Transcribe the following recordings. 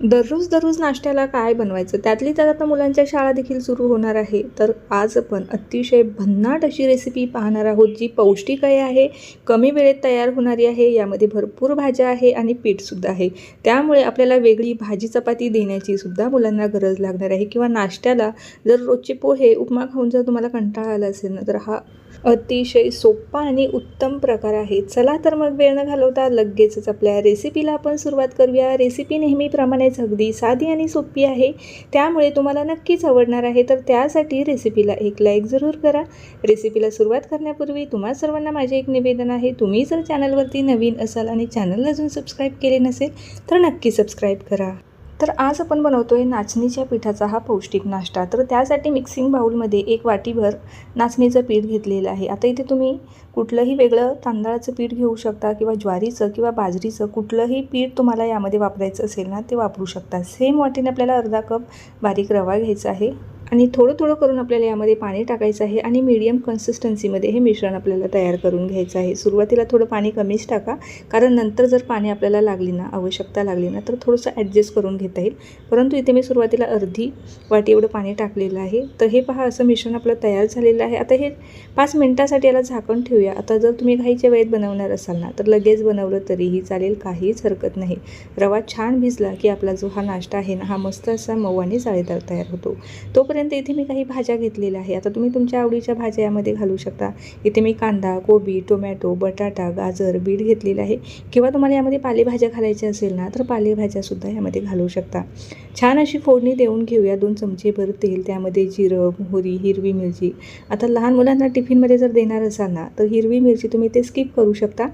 दररोज दररोज नाश्त्याला काय बनवायचं? त्यातली त्यात आता मुलांच्या शाळा देखील सुरू होणार आहे. तर आज आपण अतिशय भन्नाट अशी रेसिपी पाहणार आहोत जी पौष्टिक आहे आहे कमी वेळेत तयार होणारी आहे यामध्ये भरपूर भाज्या आहे आणि पीठसुद्धा आहे. त्यामुळे आपल्याला वेगळी भाजी चपाती देण्याची सुद्धा मुलांना गरज लागणार आहे. किंवा नाश्त्याला जर रोजचे पोहे उपमा खाऊन जर तुम्हाला कंटाळा आला असेल ना तर हा अतिशय सोपा आणि उत्तम प्रकार आहे. चला तर मग वेळ न घालवता लगेचच आपल्या रेसिपीला आपण सुरुवात करूया. रेसिपी नेहमीप्रमाणेच अगदी साधी आणि सोपी आहे. त्यामुळे तुम्हाला नक्कीच आवडणार आहे. तर त्यासाठी रेसिपीला एक लाईक जरूर करा. रेसिपीला सुरुवात करण्यापूर्वी तुम्हा सर्वांना माझे एक निवेदन आहे. तुम्ही जर चॅनलवरती नवीन असाल आणि चॅनल अजून सबस्क्राईब केले नसेल तर नक्की सबस्क्राईब करा. तर आज आपण बनवतो आहे नाचणीच्या पिठाचा हा पौष्टिक नाश्ता. तर त्यासाठी मिक्सिंग बाऊलमध्ये एक वाटीभर नाचणीचं पीठ घेतलेलं आहे. आता इथे तुम्ही कुठलंही वेगळं तांदळाचं पीठ घेऊ शकता किंवा ज्वारीचं किंवा बाजरीचं कुठलंही पीठ तुम्हाला यामध्ये वापरायचं असेल ना ते वापरू शकता. सेम वाटीने आपल्याला अर्धा कप बारीक रवा घ्यायचा आहे. आणि थोडं थोडं करून आपल्याला यामध्ये पाणी टाकायचं आहे आणि मीडियम कन्सिस्टन्सीमध्ये हे मिश्रण आपल्याला तयार करून घ्यायचं आहे. सुरुवातीला थोडं पाणी कमीच टाका कारण नंतर जर पाणी आपल्याला लागली ना आवश्यकता लागली ना तर थोडंसं ॲडजस्ट करून घेता येईल. परंतु इथे मी सुरुवातीला अर्धी वाटी एवढं पाणी टाकलेलं आहे. तर हे पहा असं मिश्रण आपलं तयार झालेलं आहे. आता हे पाच मिनटासाठी याला झाकण ठेवूया. आता जर तुम्ही घाईच्या वेळेत बनवणार असाल ना तर लगेच बनवलं तरीही चालेल काहीच हरकत नाही. रवा छान भिजला की आपला जो हा नाश्ता आहे ना हा मस्त असा मऊ आणि जाळीदार तयार होतो. तोपर्यंत इथे मी काही भाज्या घेतलेल्या आहे आता तुम्ही तुमच्या आवडीच्या भाज्या यामध्ये घालू शकता. इथे मी कांदा कोबी टोमॅटो बटाटा गाजर बीट घेतलेलं आहे. किंवा तुम्हाला यामध्ये पालेभाज्या घालायच्या असेल ना तर पालेभाज्यासुद्धा यामध्ये घालू शकता. छान अशी फोडणी देऊन घेऊया. दोन चमचेभर तेल त्यामध्ये जिरं मोहरी हिरवी मिरची. आता लहान मुलांना टिफिनमध्ये जर देणार असाल ना तर हिरवी मिरची तुम्ही ते स्किप करू शकता.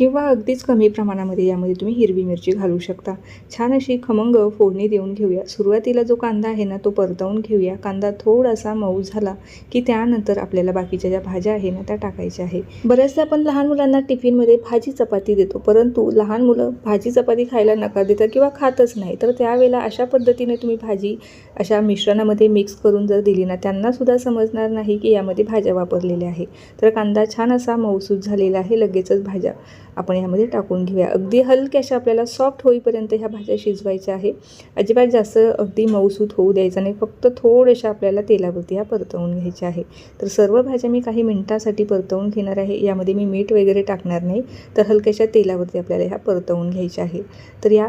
किंवा अगदीच कमी प्रमाणामध्ये यामध्ये तुम्ही हिरवी मिरची घालू शकता. छान अशी खमंग फोडणी देऊन घेऊया. सुरुवातीला जो कांदा आहे ना तो परतवून घेऊया. कांदा थोडासा मऊ झाला की त्यानंतर आपल्याला बाकीच्या ज्या भाज्या आहे ना त्या टाकायच्या आहे. बऱ्याचदा आपण लहान मुलांना टिफिनमध्ये भाजी चपाती देतो परंतु लहान मुलं भाजी चपाती खायला नकार देतात किंवा खातच नाही. तर त्यावेळेला अशा पद्धतीने तुम्ही भाजी अशा मिश्रणामध्ये मिक्स करून जर दिली ना त्यांनासुद्धा समजणार नाही की यामध्ये भाज्या वापरलेल्या आहे तर कांदा छान असा मऊसूद झालेला आहे लगेचच भाज्या. आपण यामध्ये टाकून घेऊया. अगदी हलक्याशा आपल्याला सॉफ्ट होईपर्यंत ह्या भाज्या शिजवायच्या आहे अजिबात जास्त अगदी मऊसूत होऊ द्यायचा नाही. फक्त थोड्याशा आपल्याला तेलावरती ह्या परतवून घ्यायच्या आहे तर सर्व भाज्या मी काही मिनटासाठी परतवून घेणार आहे. यामध्ये मी मीठ वगैरे टाकणार नाही. तर हलक्याशा तेलावरती आपल्याला ह्या परतवून घ्यायच्या आहे तर या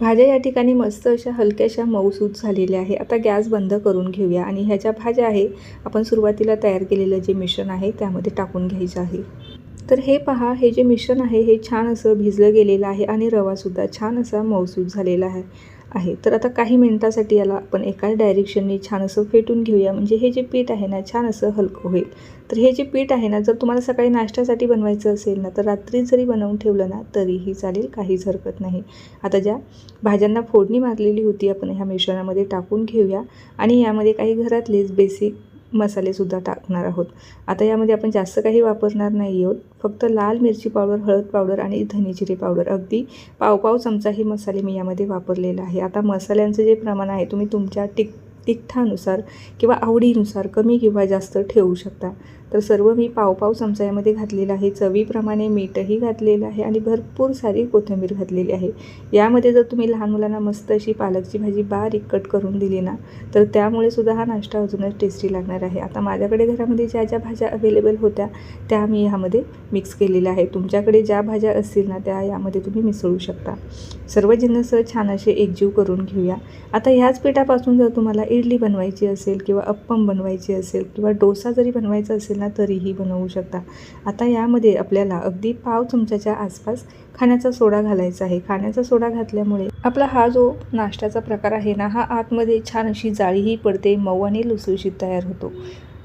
भाज्या या ठिकाणी मस्त अशा हलक्याशा मऊसूत झालेल्या आहे आता गॅस बंद करून घेऊया. आणि ह्या ज्या भाज्या आहे आपण सुरुवातीला तयार केलेलं जे मिश्रण आहे त्यामध्ये टाकून घ्यायचं आहे. तर हे पहा हे जे मिश्रण आहे हे छान असं भिजलं गेलेलं आहे आणि रवासुद्धा छान असा मौसूद झालेला आहे. आहे. तर आता काही मिनटासाठी याला आपण एकाच डायरेक्शनने छान असं फेटून घेऊया. म्हणजे हे जे पीठ आहे ना छान असं हलकं होईल. तर हे जे पीठ आहे ना जर तुम्हाला सकाळी नाश्त्यासाठी बनवायचं असेल ना तर रात्री जरी बनवून ठेवलं ना तरीही चालेल काहीच हरकत नाही. आता ज्या भाज्यांना फोडणी मारलेली होती आपण ह्या मिश्रणामध्ये टाकून घेऊया. आणि यामध्ये काही घरातलेच बेसिक मसालेसुद्धा टाकणार आहोत. आता यामध्ये आपण जास्त काही वापरणार नाही आहोत. फक्त लाल मिरची पावडर हळद पावडर आणि धने जिरे पावडर. अगदी पावपाव चमचा हे मसाले मी यामध्ये वापरलेला आहे. आता मसाल्यांचं जे प्रमाण आहे तुम्ही तुमच्या टिक तिखठानुसार किंवा आवडीनुसार कमी किंवा जास्त ठेवू शकता. तर सर्व मी पावपाव पाव घातलेलं आहे. चवीप्रमाणे मीठही घातलेलं आहे आणि भरपूर सारी कोथिंबीर घातलेली आहे. यामध्ये जर तुम्ही लहान मुलांना मस्त अशी पालकची भाजी बारीक कट करून दिली ना तर त्यामुळे सुद्धा हा नाश्ता अजूनच टेस्टी लागणार आहे. आता माझ्याकडे घरामध्ये ज्या ज्या भाज्या अवेलेबल होत्या त्या मी ह्यामध्ये मिक्स केलेल्या आहे तुमच्याकडे ज्या भाज्या असतील ना त्या यामध्ये तुम्ही मिसळू शकता. सर्व जिन्नस छान असे एकजीव करून घेऊया. आता ह्याच पिठापासून जर तुम्हाला इडली बनवायची असेल किंवा अप्पम बनवायची असेल किंवा डोसा जरी बनवायचा असेल ना तरीही बनवू शकता. आता यामध्ये आपल्याला अगदी पाव चमच्याच्या आसपास खाण्याचा सोडा घालायचा आहे. खाण्याचा सोडा घातल्यामुळे आपला हा जो नाश्त्याचा प्रकार आहे ना हा आतमध्ये छान अशी जाळीही पडते मऊ आणि लुसलुशीत तयार होतो.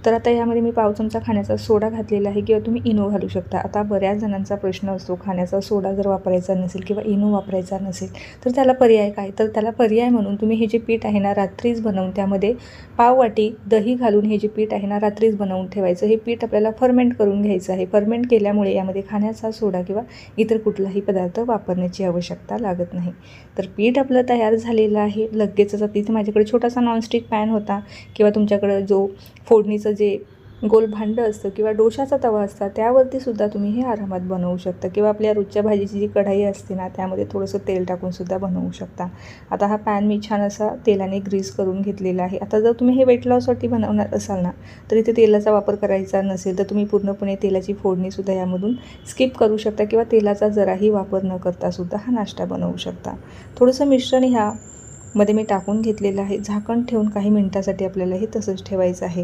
तर आता यामध्ये मी पाव चमचा खाण्याचा सोडा घातलेला आहे किंवा तुम्ही इनो घालू शकता. आता बऱ्याच जणांचा प्रश्न असतो खाण्याचा सोडा जर वापरायचा नसेल किंवा इनो वापरायचा नसेल तर त्याला पर्याय काय? तर त्याला पर्याय म्हणून तुम्ही हे जे पीठ आहे ना रात्रीच बनवून त्यामध्ये पाव वाटी दही घालून हे जे पीठ आहे ना रात्रीच बनवून ठेवायचं. हे पीठ आपल्याला फर्मेंट करून घ्यायचं आहे. फर्मेंट केल्यामुळे यामध्ये खाण्याचा सोडा किंवा इतर कुठलाही पदार्थ वापरण्याची आवश्यकता लागत नाही. तर पीठ आपलं तयार झालेलं आहे. लगेचच तिथे माझ्याकडे छोटासा नॉनस्टिक पॅन होता किंवा तुमच्याकडं जो फोडणीचं जे गोल भांडं असतं किंवा डोशाचा तवा असता त्यावरती सुद्धा तुम्ही हे आरामात बनवू शकता. किंवा आपल्या रोजच्या भाजीची जी कढाई असते ना त्यामध्ये थोडंसं तेल टाकून सुद्धा बनवू शकता. आता हा पॅन मी छान असा तेलाने ग्रीस करून घेतलेला आहे. आता जर तुम्ही हे वेट लॉससाठी बनवणार असाल ना तर इथे तेलाचा वापर करायचा नसेल तर तुम्ही पूर्णपणे तेलाची फोडणीसुद्धा यामधून स्किप करू शकता किंवा तेलाचा जराही वापर न करता सुद्धा हा नाश्ता बनवू शकता. थोडंसं मिश्रण ह्या मध्ये मी टाकून घेतलेलं आहे. झाकण ठेवून काही मिनटासाठी आपल्याला हे तसंच ठेवायचं आहे.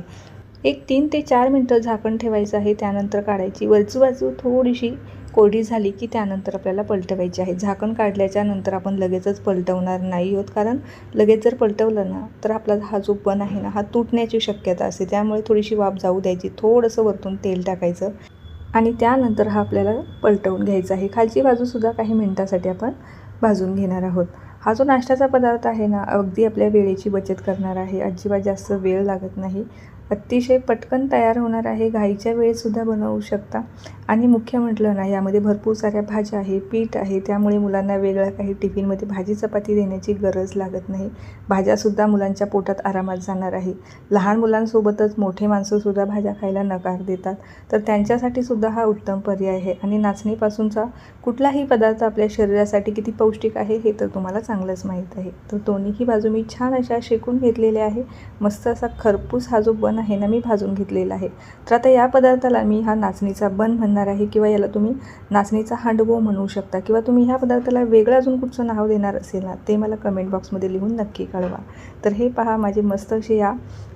एक तीन ते चार मिनटं झाकण ठेवायचं आहे त्यानंतर काढायची. वरची बाजू थोडीशी कोरडी झाली की त्यानंतर आपल्याला पलटवायची आहे. झाकण काढल्याच्या नंतर आपण लगेचच पलटवणार नाही आहोत कारण लगेच जर पलटवलं ना तर आपला हा जो पण आहे ना हा तुटण्याची शक्यता असते. त्यामुळे थोडीशी वाफ जाऊ द्यायची थोडंसं वरतून तेल टाकायचं आणि त्यानंतर हा आपल्याला पलटवून घ्यायचा आहे. खालची बाजूसुद्धा काही मिनटासाठी आपण भाजून घेणार आहोत. हा जो नाश्त्याचा पदार्थ आहे ना अगदी आपल्या वेळेची बचत करणार आहे. अजिबात जास्त वेळ लागत नाही. अतिशय पटकन तयार होणार आहे. घाईच्या वेळेसुद्धा बनवू शकता. आणि मुख्य म्हटलं ना यामध्ये भरपूर साऱ्या भाज्या आहे पीठ आहे. त्यामुळे मुलांना वेगळ्या काही टिफिनमध्ये भाजी चपाती देण्याची गरज लागत नाही. भाज्यासुद्धा मुलांच्या पोटात आरामात जाणार आहे. लहान मुलांसोबतच मोठे माणसंसुद्धा भाज्या खायला नकार देतात. तर त्यांच्यासाठी सुद्धा हा उत्तम पर्याय आहे. आणि नाचणीपासूनचा कुठलाही पदार्थ आपल्या शरीरासाठी किती पौष्टिक आहे हे तर तुम्हाला चांगलंच माहीत आहे. तर दोन्हीही बाजू मी छान अशा शेकून घेतलेल्या आहे. मस्त असा खरपूस हा जो बन आहे ना मी भाजून घेतलेला आहे. तर आता या पदार्थाला मी हा नाचणीचा बन म्हणणार आहे किंवा याला तुम्ही नाचणीचा हांडवो म्हणू शकता किंवा तुम्ही ह्या पदार्थाला वेगळं अजून कुठचं नाव देणार असेल ना ते मला कमेंट बॉक्समध्ये लिहून नक्की कळवा. तर हे पहा माझे मस्त असे या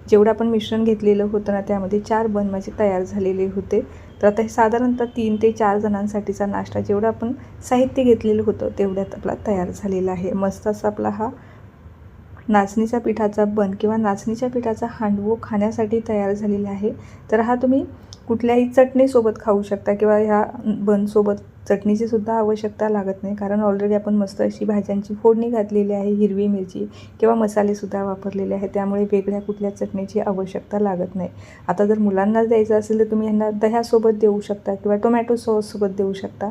जेवढं आपण मिश्रण घेतलेलं होतं ना त्यामध्ये चार बन माझे तयार झालेले होते. तर आता हे साधारणतः तीन ते चार जणांसाठीचा नाश्ता जेवढं आपण साहित्य घेतलेलं होतं तेवढ्यात आपला तयार झालेला आहे. मस्त असा आपला हा नाचणीच्या पिठाचा बन किंवा नाचणीच्या पिठाचा हांडवो खाण्यासाठी तयार झालेला आहे. तर हा तुम्ही कुठल्याही चटणीसोबत खाऊ शकता किंवा ह्या बनसोबत चटणीची सुद्धा आवश्यकता लागत नाही. कारण ऑलरेडी आपण मस्त अशी भाज्यांची फोडणी घातलेली आहे हिरवी मिरची किंवा मसालेसुद्धा वापरलेले आहेत. त्यामुळे वेगळ्या कुठल्या चटणीची आवश्यकता लागत नाही. आता जर मुलांना द्यायचं असेल तर तुम्ही यांना दह्यासोबत देऊ शकता किंवा टोमॅटो सॉससोबत देऊ शकता.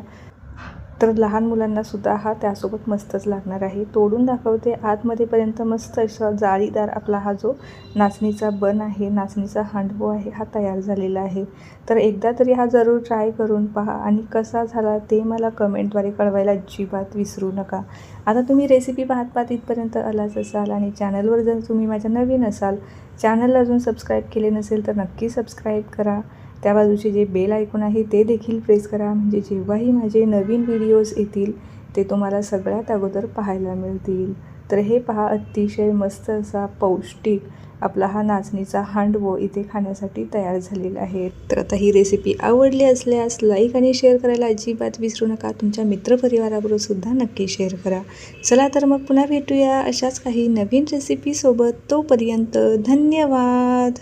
तर लहान मुलांनासुद्धा हा त्यासोबत मस्तच लागणार आहे. तोडून दाखवते आतमध्येपर्यंत मस्त असा जाळीदार आपला हा जो नाचणीचा बन आहे नाचणीचा हांडवो आहे हा तयार झालेला आहे. तर एकदा तरी हा जरूर ट्राय करून पहा आणि कसा झाला ते मला कमेंटद्वारे कळवायला अजिबात विसरू नका. आता तुम्ही रेसिपी पाहत पाहत इथपर्यंत आलाच असाल आणि चॅनलवर जर तुम्ही माझ्या नवीन असाल चॅनलला अजून सबस्क्राईब केले नसेल तर नक्की सबस्क्राईब करा. त्या बाजूचे जे बेल ऐकून आहे ते देखील प्रेस करा. म्हणजे जेव्हाही माझे नवीन व्हिडिओज येतील ते तुम्हाला सगळ्यात अगोदर पाहायला मिळतील. तर हे पहा अतिशय मस्त असा पौष्टिक आपला हा नाचणीचा हांडवो इथे खाण्यासाठी तयार झालेला आहे. तर आता ही रेसिपी आवडली असल्यास लाईक आणि शेअर करायला अजिबात विसरू नका. तुमच्या मित्रपरिवाराबरोबर सुद्धा नक्की शेअर करा. चला तर मग पुन्हा भेटूया अशाच काही नवीन रेसिपीसोबत तोपर्यंत धन्यवाद!